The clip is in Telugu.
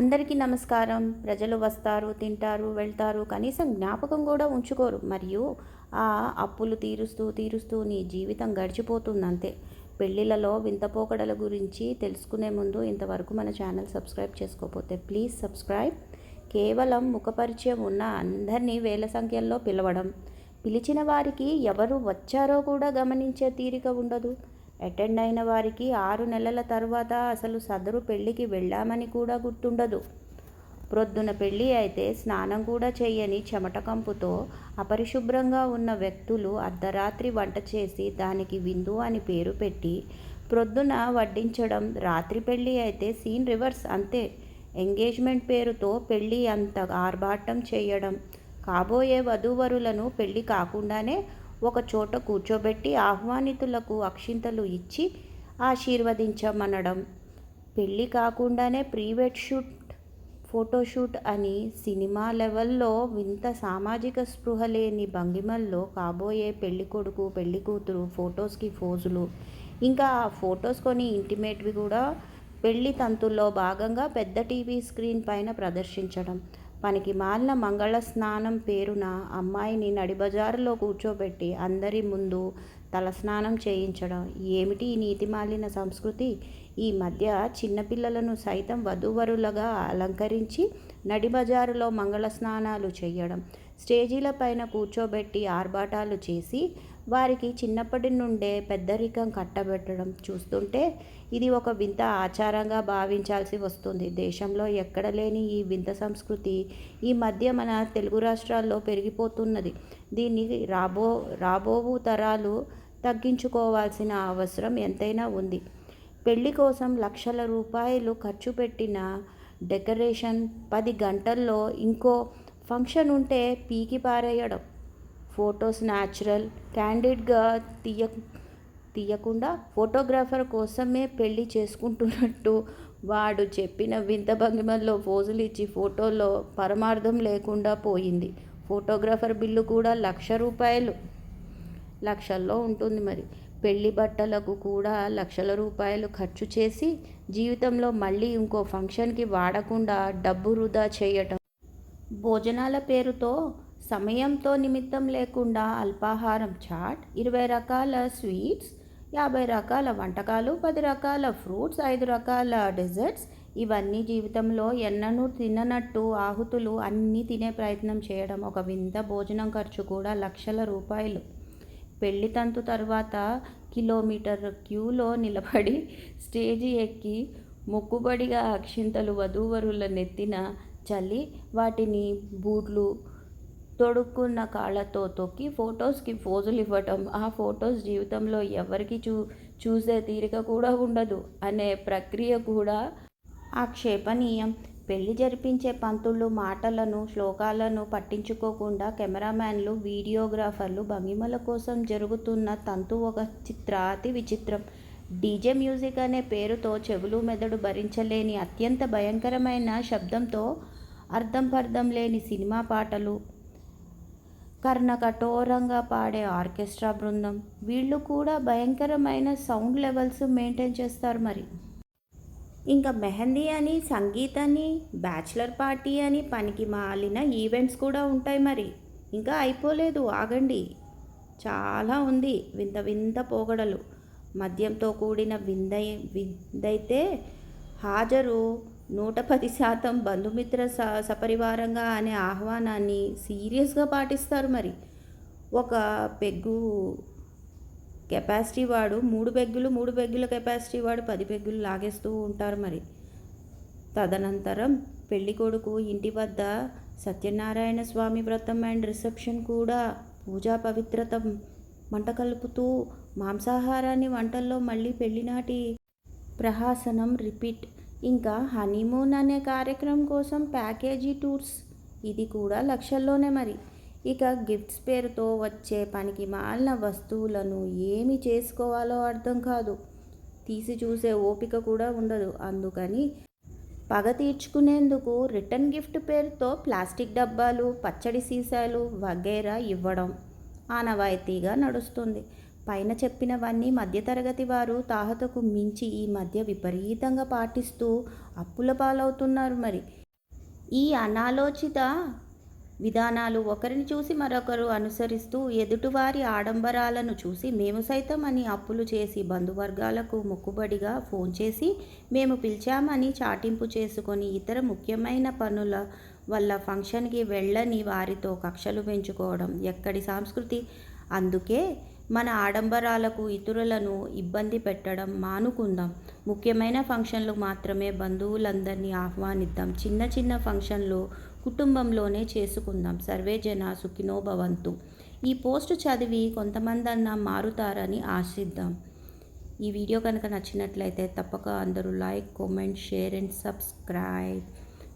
అందరికీ నమస్కారం. ప్రజలు వస్తారు తింటారు వెళ్తారు కనీసం జ్ఞాపకం కూడా ఉంచుకోరు. మరియు ఆ అప్పులు తీరుస్తూ తీరుస్తూ నీ జీవితం గడిచిపోతుంది అంతే పెళ్ళిళ్ళలో వింతపోకడల గురించి తెలుసుకునే ముందు ఇంతవరకు మన ఛానల్ సబ్స్క్రైబ్ చేసుకోకపోతే ప్లీజ్ సబ్స్క్రైబ్. కేవలం ముఖపరిచయం ఉన్న అందరినీ వేల సంఖ్యల్లో పిలవడం. పిలిచిన వారికి ఎవరు వచ్చారో కూడా గమనించే తీరిక ఉండదు. అటెండ్ అయిన వారికి ఆరు నెలల తర్వాత అసలు సదరు పెళ్ళికి వెళ్ళామని కూడా గుర్తుండదు. ప్రొద్దున పెళ్ళి అయితే స్నానం కూడా చేయని చెమటకంపుతో అపరిశుభ్రంగా ఉన్న వ్యక్తులు అర్ధరాత్రి వంట చేసి దానికి విందు అని పేరు పెట్టి ప్రొద్దున వడ్డించడం రాత్రి పెళ్ళి అయితే సీన్ రివర్స్ అంతే. ఎంగేజ్మెంట్ పేరుతో పెళ్ళి అంత ఆర్భాటం చేయడం కాబోయే వధూవరులను పెళ్ళి కాకుండానే ఒక చోట కూర్చోబెట్టి ఆహ్వానితులకు అక్షింతలు ఇచ్చి ఆశీర్వదించమనడం. పెళ్ళి కాకుండానే ప్రీవెడ్ షూట్ ఫోటోషూట్ అని సినిమా లెవెల్లో వింత సామాజిక స్పృహ లేని భంగిమల్లో కాబోయే పెళ్ళి కొడుకు పెళ్ళి కూతురు ఫొటోస్కి ఫోజులు. ఇంకా ఆ ఫొటోస్ కొని ఇంటిమేట్వి కూడా పెళ్ళి తంతుల్లో భాగంగా పెద్ద టీవీ స్క్రీన్ పైన ప్రదర్శించడం. పనికి మాలిన మంగళ స్నానం పేరున అమ్మాయిని నడిబజారులో కూర్చోబెట్టి అందరి ముందు తలస్నానం చేయించడం. ఏమిటి ఈ నీతిమాలిన సంస్కృతి? ఈ మధ్య చిన్నపిల్లలను సైతం వధూవరులుగా అలంకరించి నడిబజారులో మంగళ స్నానాలు చేయడం. స్టేజీల పైన కూర్చోబెట్టి ఆర్భాటాలు చేసి వారికి చిన్నప్పటి నుండే పెద్దరికం కట్టబెట్టడం చూస్తుంటే ఇది ఒక వింత ఆచారంగా భావించాల్సి వస్తుంది. దేశంలో ఎక్కడ లేని ఈ వింత సంస్కృతి ఈ మధ్య మన తెలుగు రాష్ట్రాల్లో పెరిగిపోతున్నది. దీన్ని రాబో రాబోవు తరాలు తగ్గించుకోవాల్సిన అవసరం ఎంతైనా ఉంది. పెళ్ళి కోసం లక్షల రూపాయలు ఖర్చు పెట్టిన డెకరేషన్ పది గంటల్లో ఇంకో ఫంక్షన్ ఉంటే పీకి పారేయడం. ఫొటోస్ న్యాచురల్ క్యాండిడ్గా తీయ తీయకుండా ఫోటోగ్రాఫర్ కోసమే పెళ్ళి చేసుకుంటున్నట్టు వాడు చెప్పిన వింత భంగిమల్లో పోజులు ఇచ్చి ఫోటోలో పరమార్థం లేకుండా పోయింది. ఫోటోగ్రాఫర్ బిల్లు కూడా లక్ష రూపాయలు. లక్షల్లో ఉంటుంది మరి. పెళ్ళి బట్టలకు కూడా లక్షల రూపాయలు ఖర్చు చేసి జీవితంలో మళ్ళీ ఇంకో ఫంక్షన్కి వాడకుండా డబ్బు వృధా చేయటం. భోజనాల పేరుతో సమయంతో నిమిత్తం లేకుండా అల్పాహారం చాట్ ఇరవై రకాల స్వీట్స్ యాభై రకాల వంటకాలు పది రకాల ఫ్రూట్స్ ఐదు రకాల డెజర్ట్స్ ఇవన్నీ జీవితంలో ఎన్ననూ తిననట్టు ఆహుతులు అన్నీ తినే ప్రయత్నం చేయడం ఒక వింత భోజనం ఖర్చు కూడా లక్షల రూపాయలు. పెళ్ళి తంతు తర్వాత కిలోమీటర్ క్యూలో నిలబడి స్టేజి ఎక్కి మొక్కుబడిగా అక్షింతలు వధూవరుల నెత్తిన చల్లి వాటిని బూట్లు తొడుక్కున్న కాళ్ళతో తొక్కి ఫొటోస్కి ఫోజులు ఇవ్వటం. ఆ ఫొటోస్ జీవితంలో ఎవరికి చూ చూసే తీరిక కూడా ఉండదు. అనే ప్రక్రియ కూడా ఆక్షేపణీయం. పెళ్ళి జరిపించే పంతులు మాటలను శ్లోకాలను పట్టించుకోకుండా కెమెరామ్యాన్లు వీడియోగ్రాఫర్లు భంగిమల కోసం జరుగుతున్న తంతు ఒక చిత్ర అతి విచిత్రం. డీజే మ్యూజిక్ అనే పేరుతో చెవులు మెదడు భరించలేని అత్యంత భయంకరమైన శబ్దంతో అర్థం పర్థం లేని సినిమా పాటలు. కర్ణకఠోరంగా పాడే ఆర్కెస్ట్రా బృందం. వీళ్ళు కూడా భయంకరమైన సౌండ్ లెవెల్స్ మెయింటైన్ చేస్తారు మరి. ఇంకా మెహందీ అని సంగీత్ అని బ్యాచిలర్ పార్టీ అని పనికి మాలిన ఈవెంట్స్ కూడా ఉంటాయి మరి. ఇంకా అయిపోలేదు ఆగండి. చాలా ఉంది వింత వింత పోగడలు. మద్యంతో కూడిన విందై విందైతే హాజరు నూట పది శాతం బంధుమిత్ర స సపరివారంగా అనే ఆహ్వానాన్ని సీరియస్గా పాటిస్తారు మరి. ఒక పెగ్గు కెపాసిటీ వాడు మూడు పెగ్గులు మూడు పెగ్గుల కెపాసిటీ వాడు పది పెగ్గులు లాగేస్తూ ఉంటారు మరి. తదనంతరం పెళ్ళి కొడుకు ఇంటి వద్ద సత్యనారాయణ స్వామి వ్రతం అండ్ రిసెప్షన్ కూడా పూజా పవిత్రత మంట కలుపుతూ మాంసాహారాన్ని వంటల్లో మళ్ళీ పెళ్ళినాటి ప్రహాసనం రిపీట్. ఇంకా హనీమూన్ అనే కార్యక్రమం కోసం ప్యాకేజీ టూర్స్. ఇది కూడా లక్షల్లోనే మరి. ఇక గిఫ్ట్స్ పేరుతో వచ్చే పనికి మాలిన వస్తువులను ఏమి చేసుకోవాలో అర్థం కాదు. తీసి చూసే ఓపిక కూడా ఉండదు. అందుకని పగ తీర్చుకునేందుకు రిటర్న్ గిఫ్ట్ పేరుతో ప్లాస్టిక్ డబ్బాలు పచ్చడి సీసాలు వగేరా ఇవ్వడం. ఆనవాయితీగా నడుస్తుంది. పైన చెప్పినవన్నీ మధ్యతరగతి వారు తాహతకు మించి ఈ మధ్య విపరీతంగా పాటిస్తూ అప్పుల పాలవుతున్నారు మరి. ఈ అనాలోచిత విధానాలు ఒకరిని చూసి మరొకరు అనుసరిస్తూ ఎదుటివారి ఆడంబరాలను చూసి మేము సైతం అని అప్పులు చేసి బంధువర్గాలకు మొక్కుబడిగా ఫోన్ చేసి మేము పిలిచామని చాటింపు చేసుకొని ఇతర ముఖ్యమైన పనుల వల్ల ఫంక్షన్కి వెళ్ళని వారితో కక్షలు పెంచుకోవడం ఎక్కడి సంస్కృతి? అందుకే మన ఆడంబరాలకు ఇతరులను ఇబ్బంది పెట్టడం మానుకుందాం. ముఖ్యమైన ఫంక్షన్లు మాత్రమే బంధువులందరినీ ఆహ్వానిద్దాం. చిన్న చిన్న ఫంక్షన్లు కుటుంబంలోనే చేసుకుందాం. సర్వే జన సుఖినోభవంతు ఈ పోస్ట్ చదివి కొంతమందన్నా మారుతారని ఆశిద్దాం. ఈ వీడియో కనుక నచ్చినట్లయితే తప్పక అందరూ like comment share and subscribe.